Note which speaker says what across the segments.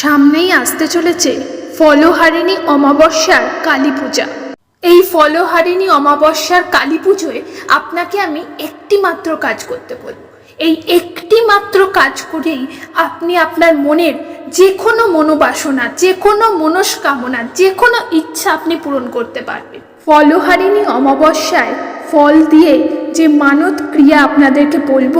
Speaker 1: সামনেই আসতে চলেছে ফলহারিণী অমাবস্যার কালী পূজা। এই ফলহারিণী অমাবস্যার কালী পুজোয় আপনাকে আমি একটি মাত্র কাজ করতে বলব। এই একটি মাত্র কাজ করেই আপনি আপনার মনের যে কোনো মনোবাসনা যে কোনো মনস্কামনা যে কোনো ইচ্ছা আপনি পূরণ করতে পারবেন। ফলহারিণী অমাবস্যায় ফল দিয়ে যে মানত ক্রিয়া আপনাদেরকে বলব,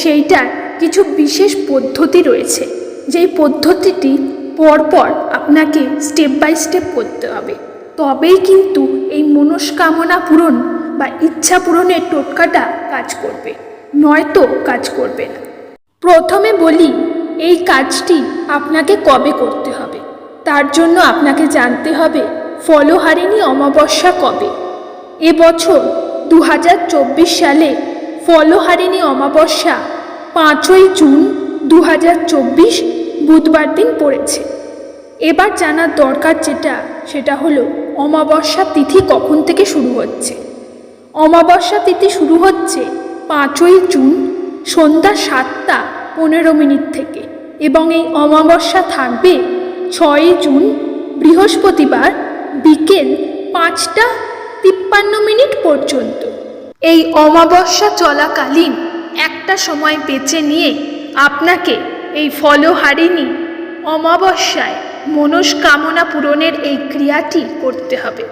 Speaker 1: সেইটার কিছু বিশেষ পদ্ধতি রয়েছে। যেই পদ্ধতিটি পরপর আপনাকে স্টেপ বাই স্টেপ করতে হবে। তবেই কিন্তু এই মনস্কামনা পূরণ বা ইচ্ছা পূরণের টোটকাটা কাজ করবে, নয়তো কাজ করবে না। প্রথমে বলি, এই কাজটি আপনাকে কবে করতে হবে? তার জন্য আপনাকে জানতে হবে ফলহারিণী অমাবস্যা কবে। এবছর দু হাজার চব্বিশ সালে ফলহারিণী অমাবস্যা পাঁচই জুন দু হাজার চব্বিশ বুধবার দিন পড়েছে। এবার জানার দরকার যেটা, সেটা হলো, অমাবস্যা তিথি কখন থেকে শুরু হচ্ছে? অমাবস্যা তিথি শুরু হচ্ছে পাঁচই জুন, সন্ধ্যা সাতটা পনেরো মিনিট থেকে এবং এই অমাবস্যা থাকবে ছয়ই জুন, বৃহস্পতিবার বিকেল পাঁচটা তিপ্পান্ন মিনিট পর্যন্ত। এই অমাবস্যা চলাকালীন একটা সময় বেছে নিয়ে আপনাকে এই ফলহারিণী অমাবস্যায় মনস্কামনা পূরণের এই ক্রিয়াটি করতে হবে।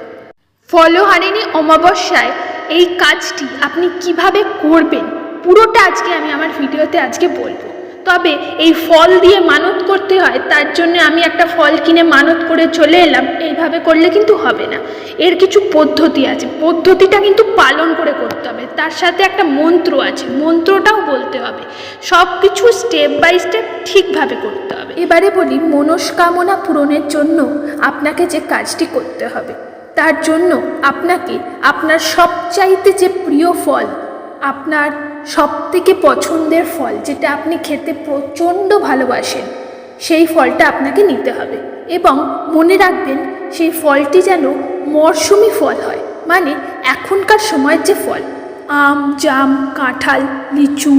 Speaker 1: ফলহারিণী অমাবস্যায় এই কাজটি আপনি কীভাবে করবেন? পুরোটা আজকে আমি আমার ভিডিওতে আজকে বলব। তবে এই ফল দিয়ে মানত করতে হয়, তার জন্য আমি একটা ফল কিনে মানত করে চলে এলাম। এইভাবে করলে কিন্তু হবে না। এর কিছু পদ্ধতি আছে। পদ্ধতিটা কিন্তু পালন করে করতে হবে। তার সাথে একটা মন্ত্র আছে। মন্ত্রটাও বলতে হবে। সব কিছু স্টেপ বাই স্টেপ ঠিকভাবে করতে হবে। এবারে বলি, মনস্কামনা পূরণের জন্য আপনাকে যে কাজটি করতে হবে, তার জন্য আপনাকে আপনার সবচাইতে যে প্রিয় ফল, আপনার সবথেকে পছন্দের ফল যেটা আপনি খেতে প্রচণ্ড ভালোবাসেন, সেই ফলটা আপনাকে নিতে হবে। এবং মনে রাখবেন, সেই ফলটি যেন মরশুমি ফল হয় মানে এখনকার সময়ের যে ফল, আম, জাম, কাঁঠাল, লিচু,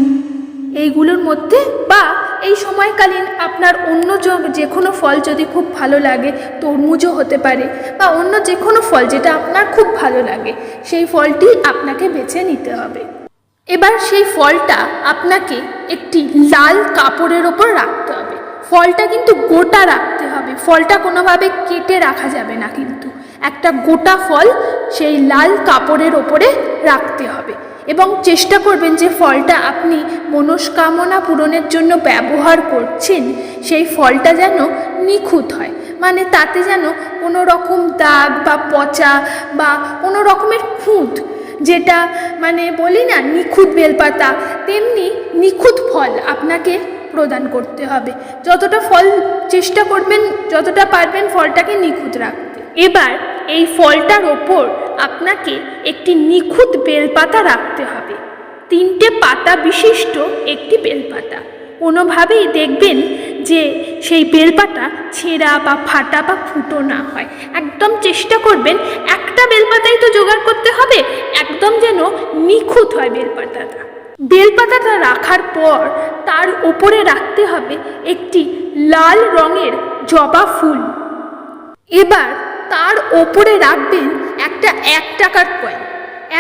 Speaker 1: এইগুলোর মধ্যে বা এই সময়কালীন আপনার অন্য যে কোনো ফল যদি খুব ভালো লাগে, তরমুজও হতে পারে, বা অন্য যে কোনো ফল যেটা আপনার খুব ভালো লাগে, সেই ফলটি আপনাকে বেছে নিতে হবে। এবার সেই ফলটা আপনাকে একটি লাল কাপড়ের ওপর রাখতে হবে। ফলটা কিন্তু গোটা রাখতে হবে। ফলটা কোনোভাবে কেটে রাখা যাবে না কিন্তু। একটা গোটা ফল সেই লাল কাপড়ের ওপরে রাখতে হবে। এবং চেষ্টা করবেন যে ফলটা আপনি মনস্কামনা পূরণের জন্য ব্যবহার করছেন, সেই ফলটা যেন নিখুঁত হয়। মানে তাতে যেন কোনো রকম দাগ বা পচা বা কোনো রকমের খুঁত যেটা মানে বলি না নিখুঁত বেলপাতা, তেমনি নিখুঁত ফল আপনাকে প্রদান করতে হবে। যতটা ফল চেষ্টা করবেন, যতটা পারবেন ফলটাকে নিখুঁত রাখতে। এবার এই ফলটার ওপর আপনাকে একটি নিখুঁত বেলপাতা রাখতে হবে। তিনটে পাতা বিশিষ্ট একটি বেলপাতা। কোনোভাবেই দেখবেন যে সেই বেলপাতা ছেঁড়া বা ফাটা বা ফুটো না হয়। একদম চেষ্টা করবেন, একটা বেলপাতাই তো জোগাড় করতে হবে, একদম যেন নিখুঁত হয় বেলপাতাটা। বেলপাতাটা রাখার পর তার উপরে রাখতে হবে একটি লাল রঙের জবা ফুল। এবার তার ওপরে রাখবেন একটা এক টাকার কয়েন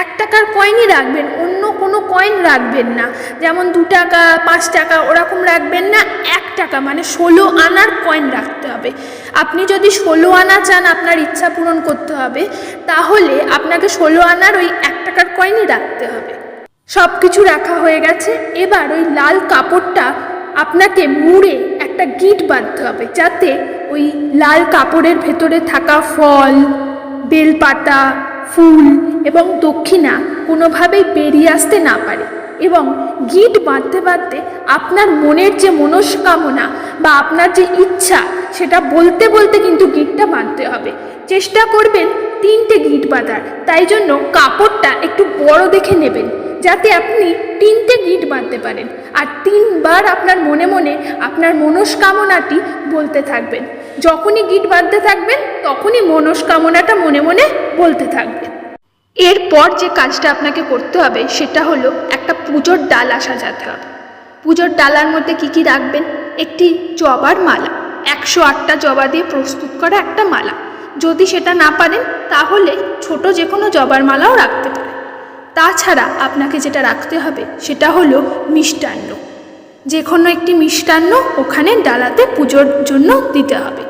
Speaker 1: এক টাকার কয়েনই রাখবেন, অন্য কোনো কয়েন রাখবেন না। যেমন দু টাকা, পাঁচ টাকা, ওরকম রাখবেন না, এক টাকা মানে ষোলো আনার কয়েন রাখতে হবে। আপনি যদি ষোলো আনা চান, আপনার ইচ্ছা পূরণ করতে হবে, তাহলে আপনাকে ষোলো আনার ওই এক টাকার কয়েনই রাখতে হবে। সব কিছু রাখা হয়ে গেছে, এবার ওই লাল কাপড়টা আপনাকে মুড়ে একটা গিট বাঁধতে হবে, যাতে ওই লাল কাপড়ের ভেতরে থাকা ফল, বেলপাতা ফুল এবং দক্ষিণা কোনোভাবেই বেরিয়ে আসতে না পারে এবং গিট বাঁধতে বাঁধতে আপনার মনের যে মনস্কামনা বা আপনার যে ইচ্ছা, সেটা বলতে বলতে কিন্তু গিটটা বাঁধতে হবে। চেষ্টা করবেন তিনটে গিট বাঁধার। তাই জন্য কাপড়টা একটু বড় দেখে নেবেন, যাতে আপনি তিনটে গিট বাঁধতে পারেন। আর তিনবার আপনার মনে মনে আপনার মনস্কামনাটি বলতে থাকবেন। যখনই গিট বাঁধতে থাকবেন, তখনই মনস্কামনাটা মনে মনে বলতে থাকবেন। এরপর যে কাজটা আপনাকে করতে হবে, সেটা হলো একটা পুজোর ডালা সাজাতে হবে। পুজোর ডালার মধ্যে কি কি রাখবেন? একটি জবার মালা, একশো আটটা জবা দিয়ে প্রস্তুত করা একটা মালা। যদি সেটা না পারেন, তাহলে ছোট যে কোনো জবার মালাও রাখতে পারেন। তাছাড়া আপনাকে যেটা রাখতে হবে, সেটা হলো মিষ্টান্ন। যে কোনো একটি মিষ্টান্ন ওখানে ডালাতে পুজোর জন্য দিতে হবে।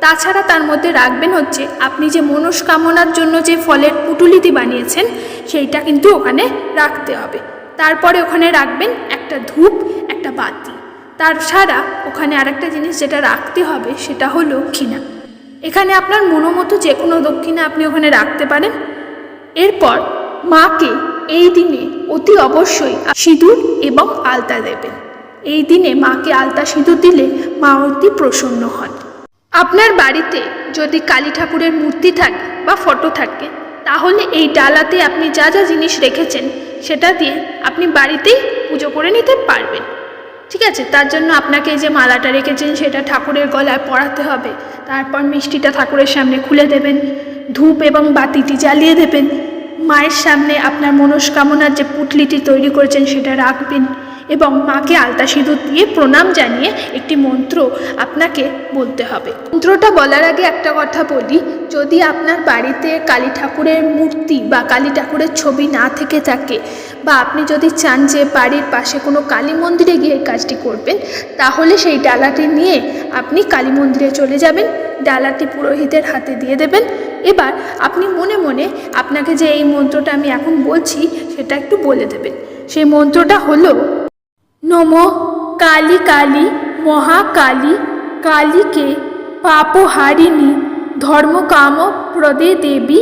Speaker 1: তাছাড়া তার মধ্যে রাখবেন হচ্ছে, আপনি যে মনস্কামনার জন্য যে ফলের পুটুলিটি বানিয়েছেন, সেইটা কিন্তু ওখানে রাখতে হবে। তারপরে ওখানে রাখবেন একটা ধূপ, একটা বাতি। তার ছাড়া ওখানে আরেকটা জিনিস যেটা রাখতে হবে, সেটা হলো দক্ষিণা। এখানে আপনার মনোমতো যে কোনো দক্ষিণা আপনি ওখানে রাখতে পারেন। এরপর মাকে এই দিনে অতি অবশ্যই সিঁদুর এবং আলতা দেবেন। এই দিনে মাকে আলতা সিঁদুর দিলে মা অতি প্রসন্ন হন। আপনার বাড়িতে যদি কালী ঠাকুরের মূর্তি থাকে বা ফটো থাকে, তাহলে এই ডালাতে আপনি যা যা জিনিস রেখেছেন, সেটা দিয়ে আপনি বাড়িতেই পুজো করে নিতে পারবেন। ঠিক আছে? তার জন্য আপনাকে যে মালাটা রেখেছেন, সেটা ঠাকুরের গলায় পরাতে হবে। তারপর মিষ্টিটা ঠাকুরের সামনে খুলে দেবেন। ধূপ এবং বাতিটি জ্বালিয়ে দেবেন। মায়ের সামনে আপনার মনস্কামনার যে পুটলিটি তৈরি করেছেন সেটা রাখবেন এবং মাকে আলতা সিঁদুর দিয়ে প্রণাম জানিয়ে একটি মন্ত্র আপনাকে বলতে হবে। মন্ত্রটা বলার আগে একটা কথা বলি, যদি আপনার বাড়িতে কালী ঠাকুরের মূর্তি বা কালী ঠাকুরের ছবি না থেকে থাকে বা আপনি যদি চান যে বাড়ির পাশে কোনো কালী মন্দিরে গিয়ে কাজটি করবেন, তাহলে সেই ডালাটি নিয়ে আপনি কালী মন্দিরে চলে যাবেন, ডালাটি পুরোহিতের হাতে দিয়ে দেবেন এবার আপনি মনে মনে আপনাকে যে এই মন্ত্রটা আমি এখন বলছি, সেটা একটু বলে দেবেন। সেই মন্ত্রটা হলো, নম কালী কালী মহাকালী কালীকে পাপহারিণী ধর্মকাম প্রদে দেবী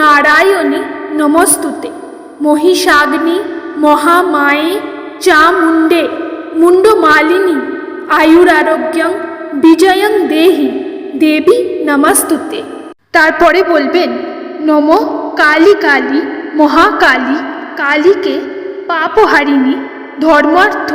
Speaker 1: নারায়ণী নমস্তুতে। মহিষাগ্নি মহামায়ে চামুণ্ডে মুন্ডমালিনী আয়ুরারোগ্যং বিজয়ং দেহি দেবী নমস্তুতে। তারপরে বলবেন, নম কালী কালী, মহাকালী, কালীকে পাপহারিণী, ধর্মার্থ,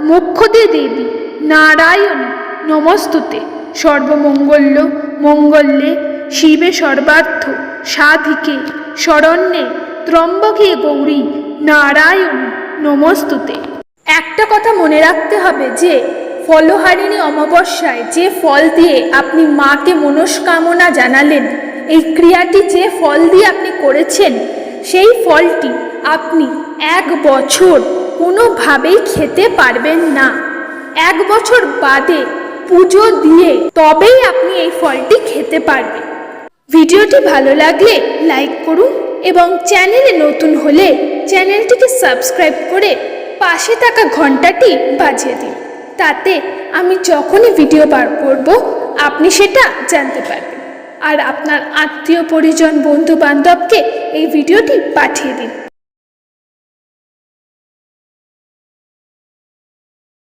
Speaker 1: মোক্ষদে দেবী, নারায়ণী, নমস্তুতে। সর্বমঙ্গল্য, মঙ্গল্যে, শিবে সর্বার্থ, সাধিকে, শরণ্যে, ত্রম্বকে গৌরী, নারায়ণী, নমস্তুতে। একটা কথা মনে রাখতে হবে যে ফলহারিণী অমাবস্যায় যে ফল দিয়ে আপনি মাকে মনস্কামনা জানালেন, এই ক্রিয়াটি যে ফল দিয়ে আপনি করেছেন, সেই ফলটি আপনি এক বছর কোনোভাবেই খেতে পারবেন না। এক বছর বাদে পুজো দিয়ে তবেই আপনি এই ফলটি খেতে পারবেন। ভিডিওটি ভালো লাগলে লাইক করুন এবং চ্যানেলে নতুন হলে চ্যানেলটিকে সাবস্ক্রাইব করে পাশে থাকা ঘন্টাটি বাজিয়ে দিন। তাতে আমি যখনই ভিডিও বার করব, আপনি সেটা জানতে পারবেন। আর আপনার আত্মীয় পরিজন বন্ধু বান্ধবকে এই ভিডিওটি পাঠিয়ে দিন।